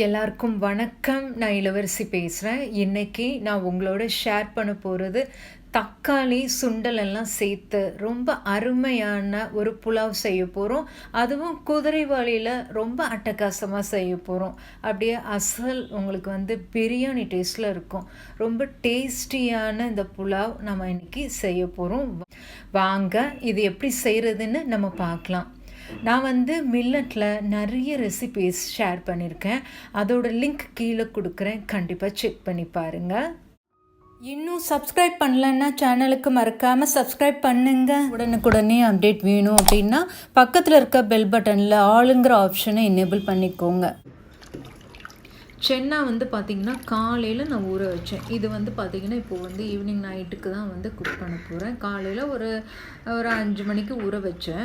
எல்லாருக்கும் வணக்கம். நான் இளவரசி பேசுகிறேன் இன்றைக்கி நான் உங்களோட ஷேர் பண்ண போகிறது தக்காளி சுண்டலெல்லாம் சேர்த்து ரொம்ப அருமையான ஒரு புலாவ் செய்ய போகிறோம் அதுவும் குதிரைவாளியில் ரொம்ப அட்டகாசமாக செய்ய போகிறோம் அப்படியே அசல் உங்களுக்கு வந்து பிரியாணி டேஸ்ட்டில் இருக்கும். ரொம்ப டேஸ்டியான இந்த புலாவ் நம்ம இன்றைக்கி செய்ய போகிறோம் வாங்க இது எப்படி செய்கிறதுன்னு நம்ம பார்க்கலாம். நான் வந்து மில்லட்டில் நிறைய ரெசிபீஸ் ஷேர் பண்ணியிருக்கேன் அதோட லிங்க் கீழே கொடுக்குறேன். கண்டிப்பாக செக் பண்ணி பாருங்கள் இன்னும் சப்ஸ்கிரைப் பண்ணலன்னா சேனலுக்கு மறக்காமல் சப்ஸ்கிரைப் பண்ணுங்க. உடனுக்குடனே அப்டேட் வேணும் அப்படின்னா பக்கத்தில் இருக்க பெல் பட்டனில் ஆளுங்கிற ஆப்ஷனை எனேபிள் பண்ணிக்கோங்க. சென்னா வந்து பார்த்திங்கன்னா காலையில் நான் ஊற வச்சேன். இது வந்து பார்த்திங்கன்னா இப்போ வந்து ஈவினிங் நைட்டுக்கு தான் வந்து குக் பண்ண போகிறேன் காலையில் ஒரு ஒரு அஞ்சு மணிக்கு ஊற வச்சேன்.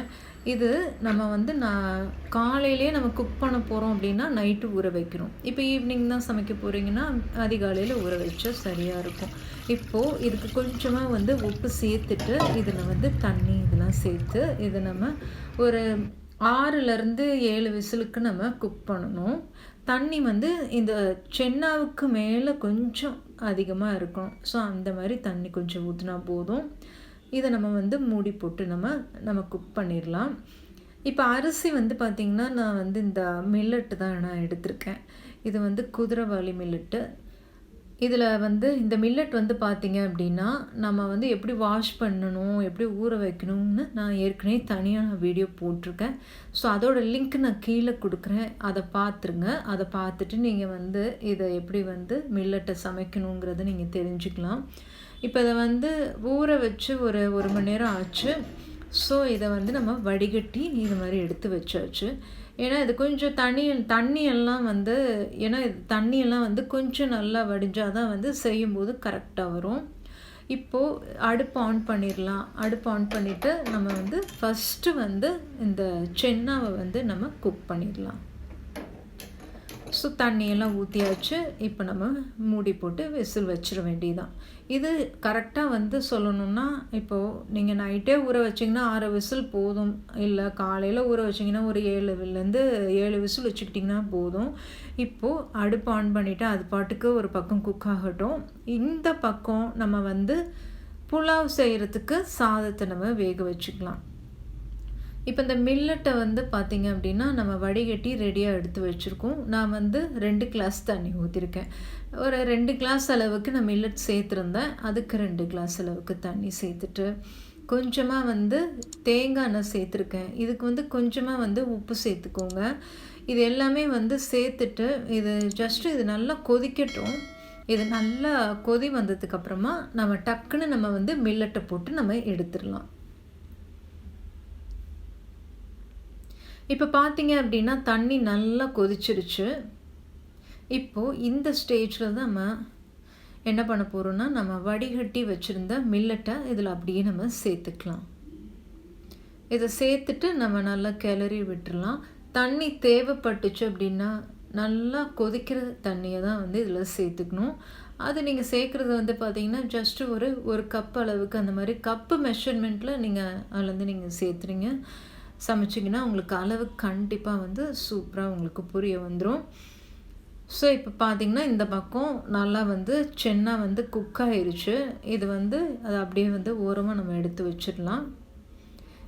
இது நம்ம வந்து நான் காலையிலே நம்ம குக் பண்ண போகிறோம் அப்படின்னா நைட்டு ஊற வைக்கிறோம். இப்போ ஈவினிங் தான் சமைக்க போகிறீங்கன்னா அதிகாலையில் ஊற வச்சா சரியாக இருக்கும். இப்போது இதுக்கு கொஞ்சமாக வந்து உப்பு சேர்த்துட்டு இதில் வந்து தண்ணி இதெல்லாம் சேர்த்து இதை நம்ம ஒரு ஆறுலேருந்து ஏழு விசிலுக்கு நம்ம குக் பண்ணணும். தண்ணி வந்து இந்த சென்னாவுக்கு மேலே கொஞ்சம் அதிகமாக இருக்கும் ஸோ அந்த மாதிரி தண்ணி கொஞ்சம் ஊற்றினா போதும். இதை நம்ம வந்து மூடி போட்டு நம்ம நம்ம குக் பண்ணிடலாம். இப்போ அரிசி வந்து பார்த்திங்கன்னா நான் வந்து இந்த மில்லட்டு தான் நான் எடுத்திருக்கேன். இது வந்து குதிரைவாளி மில்லட்டு இதில் வந்து இந்த மில்லட் வந்து பார்த்திங்க அப்படின்னா நம்ம வந்து எப்படி வாஷ் பண்ணணும் எப்படி ஊற வைக்கணும்னு நான் ஏற்கனவே தனியாக நான் வீடியோ போட்டிருக்கேன். ஸோ அதோட லிங்க் நான் கீழே கொடுக்குறேன். அதை பார்த்துருங்க. அதை பார்த்துட்டு நீங்கள் வந்து இதை எப்படி வந்து மில்லட்டை சமைக்கணுங்கிறத நீங்கள் தெரிஞ்சுக்கலாம். இப்போ இதை வந்து ஊற வச்சு ஒரு ஒரு மணி நேரம் ஆச்சு. ஸோ இதை வந்து நம்ம வடிகட்டி இது மாதிரி எடுத்து வச்சாச்சு. ஏன்னா இது கொஞ்சம் தண்ணி தண்ணியெல்லாம் வந்து ஏன்னா இது தண்ணியெல்லாம் வந்து கொஞ்சம் நல்லா வடிஞ்சால் தான் வந்து செய்யும்போது கரெக்டாக வரும். இப்போது அடுப்பு ஆன் பண்ணிடலாம். அடுப்பு ஆன் பண்ணிவிட்டு நம்ம வந்து ஃபஸ்ட்டு வந்து இந்த சென்னாவை வந்து நம்ம குக் பண்ணிடலாம். ஸோ தண்ணியெல்லாம் ஊற்றியாச்சு இப்போ நம்ம மூடி போட்டு விசில் வச்சிட வேண்டியதான் இது கரெக்டாக வந்து சொல்லணுன்னா இப்போது நீங்கள் நைட்டே ஊற வச்சிங்கன்னா ஆறு விசில் போதும். இல்லை காலையில் ஊற வச்சிங்கன்னா ஒரு ஏழுலேருந்து ஏழு விசில் வச்சுக்கிட்டிங்கன்னா போதும். இப்போது அடுப்பு ஆன் பண்ணிவிட்டு அது பாட்டுக்கு ஒரு பக்கம் குக் ஆகட்டும். இந்த பக்கம் நம்ம வந்து புலாவ் செய்கிறதுக்கு சாதத்தை நம்ம வேக வச்சுக்கலாம். இப்போ இந்த மில்லட்டை வந்து பார்த்திங்க அப்படின்னா நம்ம வடிகட்டி ரெடியாக எடுத்து வச்சுருக்கோம். நான் வந்து ரெண்டு கிளாஸ் தண்ணி ஊற்றிருக்கேன் ஒரு ரெண்டு கிளாஸ் அளவுக்கு நான் மில்லட் சேர்த்துருந்தேன். அதுக்கு ரெண்டு கிளாஸ் அளவுக்கு தண்ணி சேர்த்துட்டு கொஞ்சமாக வந்து தேங்காய் எண்ணெய் சேர்த்துருக்கேன். இதுக்கு வந்து கொஞ்சமாக வந்து உப்பு சேர்த்துக்கோங்க. இது எல்லாமே வந்து சேர்த்துட்டு இது ஜஸ்ட்டு இது நல்லா கொதிக்கட்டும். இது நல்லா கொதி வந்ததுக்கப்புறமா நம்ம டக்குன்னு நம்ம வந்து மில்லட்டை போட்டு நம்ம எடுத்துடலாம். இப்போ பார்த்தீங்க அப்படின்னா தண்ணி நல்லா கொதிச்சிருச்சு. இப்போது இந்த ஸ்டேஜில் தான் நம்ம என்ன பண்ண போகிறோம்னா நம்ம வடிகட்டி வச்சுருந்த மில்லட்டை இதில் அப்படியே நம்ம சேர்த்துக்கலாம். இதை சேர்த்துட்டு நம்ம நல்லா கிளறி விட்டுடலாம் தண்ணி தேவைப்பட்டுச்சு அப்படின்னா நல்லா கொதிக்கிற தண்ணியை தான் வந்து இதில் சேர்த்துக்கணும். அது நீங்கள் சேர்க்குறது வந்து பார்த்தீங்கன்னா ஜஸ்ட்டு ஒரு ஒரு கப் அளவுக்கு அந்த மாதிரி கப்பு மெஷர்மெண்ட்டில் நீங்கள் அதுலேருந்து நீங்கள் சேர்த்துறீங்க சமைச்சிங்கன்னா உங்களுக்கு அளவு கண்டிப்பாக வந்து சூப்பராக உங்களுக்கு புரிய வந்துடும் ஸோ இப்போ பார்த்திங்கன்னா இந்த பக்கம் நல்லா வந்து சென்னா வந்து குக் ஆயிடுச்சு இது வந்து அதை அப்படியே வந்து ஓரமாக நம்ம எடுத்து வச்சிடலாம்.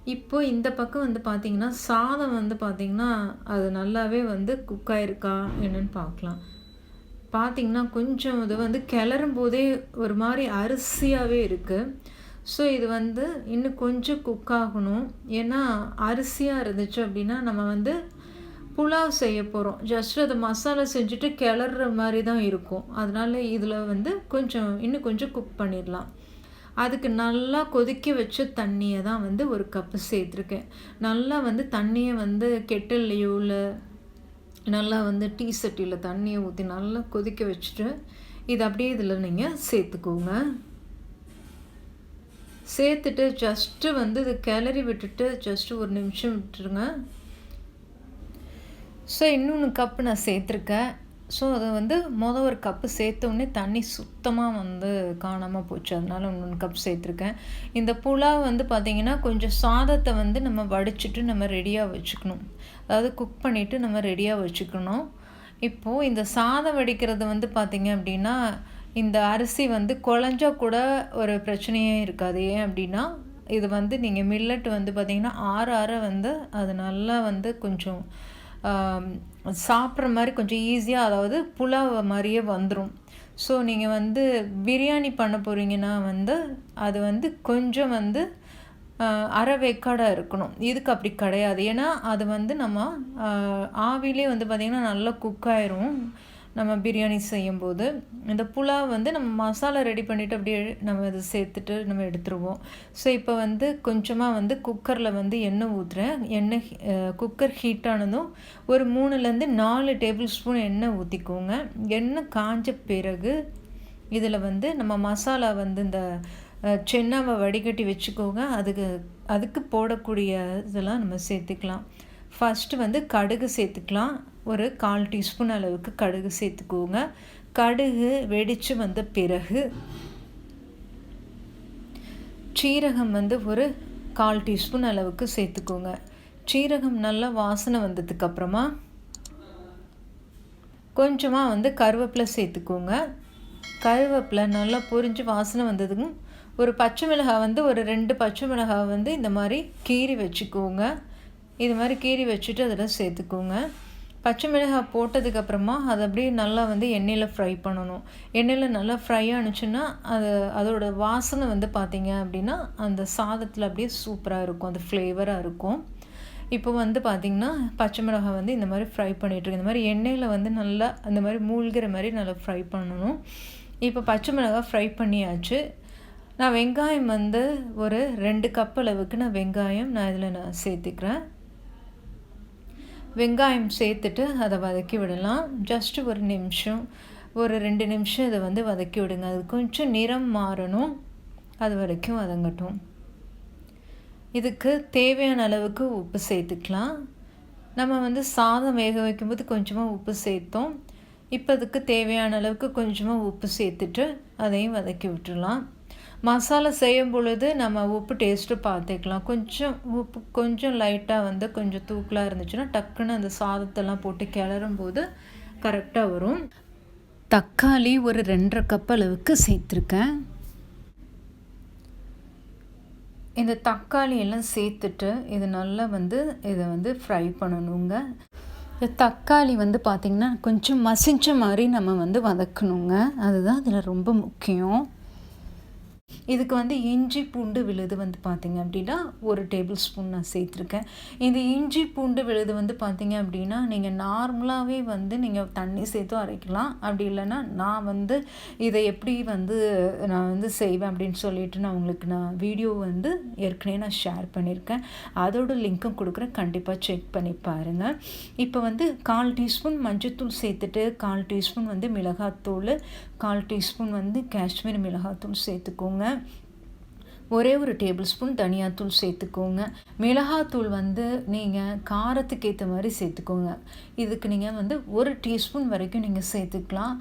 இப்போ இந்த பக்கம் வந்து பார்த்திங்கன்னா சாதம் வந்து பார்த்திங்கன்னா அது நல்லாவே வந்து குக் ஆகிருக்கா என்னன்னு பார்க்கலாம் பார்த்திங்கன்னா கொஞ்சம் இது வந்து கிளறும் போதே ஒரு மாதிரி அரிசியாகவே இருக்குது ஸோ இது வந்து இன்னும் கொஞ்சம் குக் ஆகணும். ஏன்னா அரிசியாக இருந்துச்சு அப்படின்னா நம்ம வந்து புலாவ் செய்ய போகிறோம் ஜஸ்ட் அதை மசாலா செஞ்சுட்டு கிளற மாதிரி தான் இருக்கும். அதனால் இதில் வந்து கொஞ்சம் இன்னும் கொஞ்சம் குக் பண்ணிடலாம். அதுக்கு நல்லா கொதிக்க வச்ச தண்ணியை தான் வந்து ஒரு கப்பு சேர்த்துருக்கேன். நல்லா வந்து தண்ணியை வந்து கெட்டல்லையோ இல்லை நல்லா வந்து டீ சட்டியில் தண்ணியை ஊற்றி நல்லா கொதிக்க வச்சுட்டு இது அப்படியே இதில் நீங்கள் சேர்த்துக்கோங்க. சேர்த்துட்டு ஜஸ்ட்டு வந்து இது கிளறி விட்டுட்டு ஜஸ்ட்டு ஒரு நிமிஷம் விட்டுருங்க. ஸோ இன்னொன்று கப்பு நான் சேர்த்துருக்கேன். ஸோ அதை வந்து மொதல் ஒரு கப்பு சேர்த்தோடனே தண்ணி சுத்தமாக வந்து காணாமல் போச்சு. அதனால் இன்னொன்று கப் சேர்த்துருக்கேன். இந்த புலாவ் வந்து பார்த்திங்கன்னா கொஞ்சம் சாதத்தை வந்து நம்ம வடிச்சிட்டு நம்ம ரெடியாக வச்சுக்கணும். அதாவது குக் பண்ணிவிட்டு நம்ம ரெடியாக வச்சுக்கணும். இப்போது இந்த சாதம் வடிக்கிறது வந்து பார்த்திங்க அப்படின்னா இந்த அரிசி வந்து குழஞ்சா கூட ஒரு பிரச்சனையே இருக்காது. ஏன் அப்படின்னா இது வந்து நீங்கள் மில்லட் வந்து பார்த்திங்கன்னா ஆற ஆற வந்து அது நல்லா வந்து கொஞ்சம் சாப்பிட்ற மாதிரி கொஞ்சம் ஈஸியாக அதாவது புலாவ் மாதிரியே வந்துடும் ஸோ நீங்கள் வந்து பிரியாணி பண்ண போகிறீங்கன்னா வந்து அது வந்து கொஞ்சம் வந்து அரை வேக்காடாக இருக்கணும். இதுக்கு அப்படி கிடையாது. ஏன்னா அது வந்து நம்ம ஆவிலே வந்து பார்த்திங்கன்னா நல்லா குக் ஆயிரும். நம்ம பிரியாணி செய்யும்போது இந்த புலாவ் வந்து நம்ம மசாலா ரெடி பண்ணிவிட்டு அப்படியே நம்ம அதை சேர்த்துட்டு நம்ம எடுத்துருவோம். ஸோ இப்போ வந்து கொஞ்சமாக வந்து குக்கரில் வந்து எண்ணெய் ஊற்றுறேன் எண்ணெய் குக்கர் ஹீட் ஆனதும் ஒரு மூணுலேருந்து நாலு டேபிள் ஸ்பூன் எண்ணெய் ஊற்றிக்கோங்க எண்ணெய் காஞ்ச பிறகு இதில் வந்து நம்ம மசாலா வந்து இந்த சென்னாவை வடிகட்டி வச்சுக்கோங்க. அதுக்கு அதுக்கு போடக்கூடிய இதெல்லாம் நம்ம சேர்த்துக்கலாம். ஃபஸ்ட்டு வந்து கடுகு சேர்த்துக்கலாம். ஒரு கால் டீஸ்பூன் அளவுக்கு கடுகு சேர்த்துக்கோங்க. கடுகு வெடித்து வந்த பிறகு சீரகம் வந்து ஒரு கால் டீஸ்பூன் அளவுக்கு சேர்த்துக்கோங்க. சீரகம் நல்லா வாசனை வந்ததுக்கப்புறமா கொஞ்சமாக வந்து கருவேப்பிலை சேர்த்துக்கோங்க. கருவேப்பிலை நல்லா பொரிஞ்சு வாசனை வந்ததுக்கும் ஒரு பச்சை மிளகாய் வந்து ஒரு ரெண்டு பச்சை மிளகாய் வந்து இந்த மாதிரி கீறி வச்சுக்கோங்க. இது மாதிரி கீறி வச்சுட்டு அதில் சேர்த்துக்கோங்க. பச்சை மிளகாய் போட்டதுக்கப்புறமா அதை அப்படியே நல்லா வந்து எண்ணெயில் ஃப்ரை பண்ணணும். எண்ணெயில் நல்லா ஃப்ரை ஆணுச்சுன்னா அது அதோடய வாசனை வந்து பார்த்திங்க அப்படின்னா அந்த சாதத்தில் அப்படியே சூப்பராக இருக்கும். அது ஃப்ளேவராக இருக்கும். இப்போ வந்து பார்த்திங்கன்னா பச்சை மிளகாய் வந்து இந்த மாதிரி ஃப்ரை பண்ணிகிட்ருக்கு இந்த மாதிரி எண்ணெயில் வந்து நல்லா அந்த மாதிரி மூழ்கிற மாதிரி நல்லா ஃப்ரை பண்ணணும். இப்போ பச்சை மிளகாய் ஃப்ரை பண்ணியாச்சு. நான் வெங்காயம் வந்து ஒரு ரெண்டு கப் அளவுக்கு நான் வெங்காயம் நான் இதில் நான் சேர்த்துக்கிறேன். வெங்காயம் சேர்த்துட்டு அதை வதக்கி விடலாம். ஜஸ்ட்டு ஒரு நிமிஷம். ஒரு ரெண்டு நிமிஷம் இதை வந்து வதக்கி விடுங்க. அது கொஞ்சம் நிறம் மாறணும். அது வரைக்கும் வதங்கட்டும். இதுக்கு தேவையான அளவுக்கு உப்பு சேர்த்துக்கலாம். நம்ம வந்து சாதம் வேக வைக்கும்போது கொஞ்சமாக உப்பு சேர்த்தோம். இப்போ அதுக்கு தேவையான அளவுக்கு கொஞ்சமாக உப்பு சேர்த்துட்டு அதையும் வதக்கி விட்டுடலாம். மசாலா செய்யும் பொழுது நம்ம உப்பு டேஸ்ட்டு பார்த்துக்கலாம். கொஞ்சம் உப்பு கொஞ்சம் லைட்டாக வந்து கொஞ்சம் தூக்கலாக இருந்துச்சுன்னா டக்குன்னு அந்த சாதத்தெல்லாம் போட்டு கிளறும் போது கரெக்டாக வரும். தக்காளி ஒரு ரெண்டரை கப் அளவுக்கு சேர்த்துருக்கேன். இந்த தக்காளி எல்லாம் சேர்த்துட்டு இது நல்லா வந்து இதை வந்து ஃப்ரை பண்ணணுங்க. இந்த தக்காளி வந்து பார்த்திங்கன்னா கொஞ்சம் மசிஞ்ச மாதிரி நம்ம வந்து வதக்கணுங்க. அதுதான் அதில் ரொம்ப முக்கியம். இதுக்கு வந்து இஞ்சி பூண்டு விழுது வந்து பார்த்திங்க அப்படின்னா ஒரு டேபிள் ஸ்பூன் நான் சேர்த்துருக்கேன். இந்த இஞ்சி பூண்டு விழுது வந்து பார்த்திங்க அப்படின்னா நீங்கள் நார்மலாகவே வந்து நீங்கள் தண்ணி சேர்த்தும் அரைக்கலாம். அப்படி இல்லைன்னா நான் வந்து இதை எப்படி வந்து நான் வந்து செய்வேன் அப்படின்னு சொல்லிட்டு நான் உங்களுக்கு நான் வீடியோ வந்து ஏற்கனவே நான் ஷேர் பண்ணியிருக்கேன். அதோட லிங்க்கும் கொடுக்குறேன். கண்டிப்பாக செக் பண்ணி பாருங்கள் இப்போ வந்து கால் டீஸ்பூன் மஞ்சத்தூள் சேர்த்துட்டு கால் டீஸ்பூன் வந்து மிளகாத்தூள் கால் டீஸ்பூன் வந்து காஷ்மீர் மிளகாத்தூள் சேர்த்துக்கோங்க. ஒரே ஒரு டேபிள் ஸ்பூன் தனியாத்தூள் சேர்த்துக்கோங்க. மிளகாத்தூள் வந்து நீங்கள் காரத்துக்கு ஏற்ற மாதிரி சேர்த்துக்கோங்க. இதுக்கு நீங்கள் வந்து ஒரு டீஸ்பூன் வரைக்கும் நீங்கள் சேர்த்துக்கலாம்.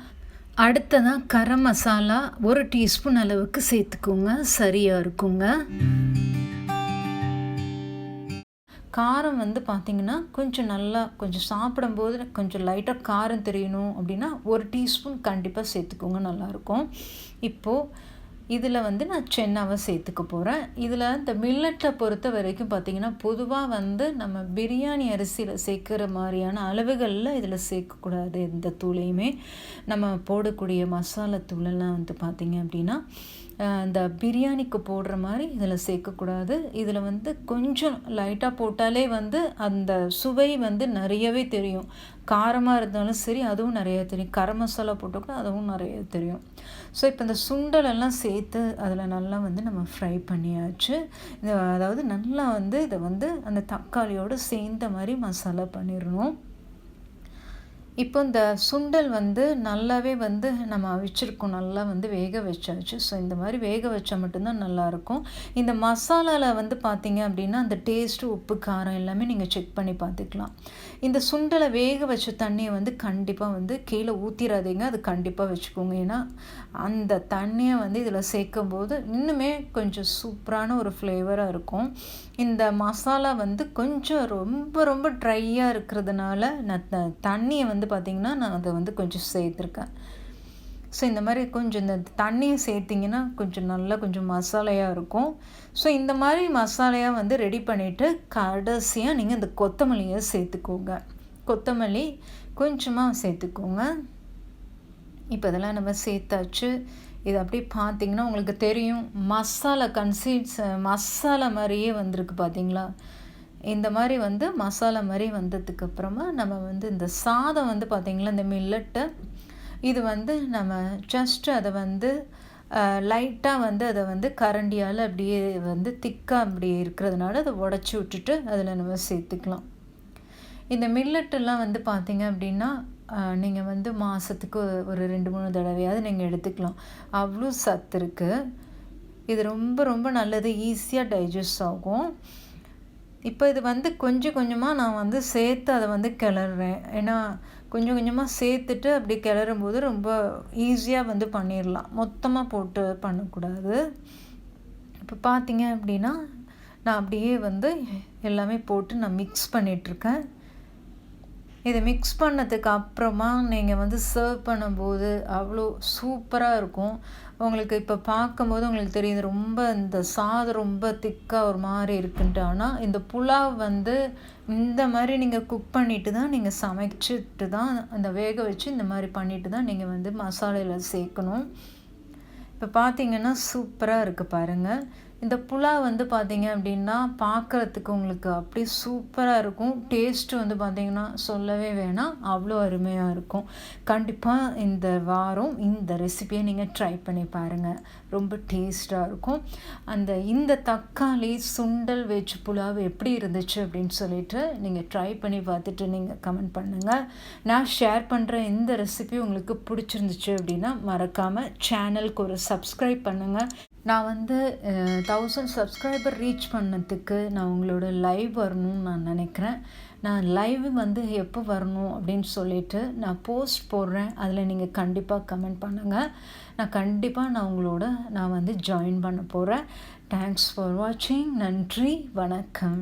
அடுத்ததாக கரம் மசாலா ஒரு டீஸ்பூன் அளவுக்கு சேர்த்துக்கோங்க. சரியாக இருக்குங்க. காரம் வந்து பார்த்திங்கன்னா கொஞ்சம் நல்லா கொஞ்சம் சாப்பிடும்போது கொஞ்சம் லைட்டாக காரம் தெரியணும் அப்படின்னா ஒரு டீஸ்பூன் கண்டிப்பாக சேர்த்துக்கோங்க. நல்லாயிருக்கும் இப்போது இதில் வந்து நான் சென்னாவை சேர்த்துக்க போகிறேன் இதில் இந்த மில்லட்டை பொறுத்த வரைக்கும் பார்த்திங்கன்னா பொதுவாக வந்து நம்ம பிரியாணி அரிசியில் சேர்க்குற மாதிரியான அளவுகளில் இதில் சேர்க்கக்கூடாது எந்த தூளையுமே. நம்ம போடக்கூடிய மசாலா தூளெல்லாம் வந்து பார்த்திங்க அப்படின்னா இந்த பிரியாணிக்கு போடுற மாதிரி இதில் சேர்க்கக்கூடாது. இதில் வந்து கொஞ்சம் லைட்டாக போட்டாலே வந்து அந்த சுவை வந்து நிறையவே தெரியும். காரமாக இருந்தாலும் சரி அதுவும் நிறைய தெரியும். கரம் மசாலா போட்டோம்னா அதுவும் நிறைய தெரியும். ஸோ இப்போ இந்த சுண்டலெல்லாம் சேர்த்து அதில் நல்லா வந்து நம்ம ஃப்ரை பண்ணியாச்சு. இது அதாவது நல்லா வந்து இதை வந்து அந்த தக்காளியோடு சேர்ந்த மாதிரி மசாலா பண்ணிடணும். இப்போ இந்த சுண்டல் வந்து நல்லாவே வந்து நம்ம அவிச்சிருக்கோம். நல்லா வந்து வேக வச்சாச்சு. ஸோ இந்த மாதிரி வேக வச்சா மட்டும்தான் நல்லாயிருக்கும். இந்த மசாலாவில் வந்து பார்த்திங்க அப்படின்னா அந்த டேஸ்ட்டு உப்பு காரம் எல்லாமே நீங்கள் செக் பண்ணி பார்த்துக்கலாம். இந்த சுண்டலை வேக வச்ச தண்ணியை வந்து கண்டிப்பாக வந்து கீழே ஊற்றிடாதீங்க அது கண்டிப்பாக வச்சுக்கோங்க. ஏன்னா அந்த தண்ணியை வந்து இதில் சேர்க்கும் போது இன்னுமே கொஞ்சம் சூப்பரான ஒரு ஃப்ளேவராக இருக்கும். இந்த மசாலா வந்து கொஞ்சம் ரொம்ப ரொம்ப ட்ரையாக இருக்கிறதுனால நான் தண்ணியை வந்து பார்த்திங்கன்னா நான் அதை வந்து கொஞ்சம் சேர்த்துருக்கேன். ஸோ இந்த மாதிரி கொஞ்சம் இந்த தண்ணியை சேர்த்திங்கன்னா கொஞ்சம் நல்லா கொஞ்சம் மசாலையாக இருக்கும். ஸோ இந்த மாதிரி மசாலையாக வந்து ரெடி பண்ணிவிட்டு கடைசியாக நீங்கள் இந்த கொத்தமல்லியை சேர்த்துக்கோங்க. கொத்தமல்லி கொஞ்சமாக சேர்த்துக்கோங்க. இப்போ இதெல்லாம் நம்ம சேர்த்தாச்சு. இது அப்படி பார்த்தீங்கன்னா உங்களுக்கு தெரியும். மசாலா கன்சீட்ஸ் மசாலா மாதிரியே வந்திருக்கு பார்த்தீங்களா இந்த மாதிரி வந்து மசாலா மாதிரி வந்ததுக்கப்புறமா நம்ம வந்து இந்த சாதம் வந்து பார்த்திங்களா இந்த மில்லட்டை இது வந்து நம்ம ஜஸ்ட் அதை வந்து லைட்டாக வந்து அதை வந்து கரண்டியால் அப்படியே வந்து திக்காக அப்படியே இருக்கிறதுனால அதை உடச்சி விட்டுட்டு அதில் நம்ம சேர்த்துக்கலாம். இந்த மில்லட்டெல்லாம் வந்து பார்த்திங்க அப்படின்னா நீங்கள் வந்து மாதத்துக்கு ஒரு ரெண்டு மூணு தடவையாவது நீங்கள் எடுத்துக்கலாம். அவ்வளோ சத்து இருக்குது இது ரொம்ப ரொம்ப நல்லது ஈஸியாக டைஜஸ்ட் ஆகும். இப்போ இது வந்து கொஞ்சம் கொஞ்சமாக நான் வந்து சேர்த்து அதை வந்து கிளறேன் ஏன்னா கொஞ்சம் கொஞ்சமாக சேர்த்துட்டு அப்படி கிளறும் போது ரொம்ப ஈஸியாக வந்து பண்ணிடலாம். மொத்தமாக போட்டு பண்ணக்கூடாது. இப்போ பார்த்தீங்க அப்படின்னா நான் அப்படியே வந்து எல்லாமே போட்டு நான் மிக்ஸ் பண்ணிகிட்ருக்கேன் இதை மிக்ஸ் பண்ணதுக்கு அப்புறமா நீங்கள் வந்து சர்வ் பண்ணும்போது அவ்வளோ சூப்பராக இருக்கும். உங்களுக்கு இப்போ பார்க்கும்போது உங்களுக்கு தெரியுது ரொம்ப இந்த சாதம் ரொம்ப திக்காக ஒரு மாதிரி இருக்குன்ட்டு. ஆனால் இந்த புலாவ் வந்து இந்த மாதிரி நீங்கள் குக் பண்ணிட்டு தான் நீங்கள் சமைச்சிட்டு தான் அந்த வேக வச்சு இந்த மாதிரி பண்ணிட்டு தான் நீங்கள் வந்து மசாலையில் சேர்க்கணும். இப்போ பார்த்தீங்கன்னா சூப்பராக இருக்குது பாருங்கள் இந்த புலா வந்து பார்த்தீங்க அப்படின்னா பார்க்குறதுக்கு உங்களுக்கு அப்படியே சூப்பராக இருக்கும். டேஸ்ட்டு வந்து பார்த்திங்கன்னா சொல்லவே வேணாம். அவ்வளோ அருமையாக இருக்கும். கண்டிப்பாக இந்த வாரம் இந்த ரெசிபியை நீங்கள் ட்ரை பண்ணி பாருங்கள் ரொம்ப டேஸ்ட்டாக இருக்கும். அந்த இந்த தக்காளி சுண்டல் வெஜ் புலாவ் எப்படி இருந்துச்சு அப்படின்னு சொல்லிட்டு நீங்கள் ட்ரை பண்ணி பார்த்துட்டு நீங்கள் கமெண்ட் பண்ணுங்கள் நான் ஷேர் பண்ணுற இந்த ரெசிபி உங்களுக்கு பிடிச்சிருந்துச்சு அப்படின்னா மறக்காமல் சேனலுக்கு ஒரு சப்ஸ்கிரைப் பண்ணுங்கள் நான் வந்து தௌசண்ட் சப்ஸ்கிரைபர் ரீச் பண்ணதுக்கு நான் உங்களோட லைவ் வரணும்னு நான் நினைக்கிறேன். நான் லைவ் வந்து எப்போ வரணும் அப்படின்னு சொல்லிட்டு நான் போஸ்ட் போடுறேன். அதில் நீங்கள் கண்டிப்பாக கமெண்ட் பண்ணுங்கள் நான் கண்டிப்பாக நான் உங்களோட நான் வந்து ஜாயின் பண்ண போகிறேன் தேங்க்ஸ் ஃபார் வாட்சிங் நன்றி. வணக்கம்.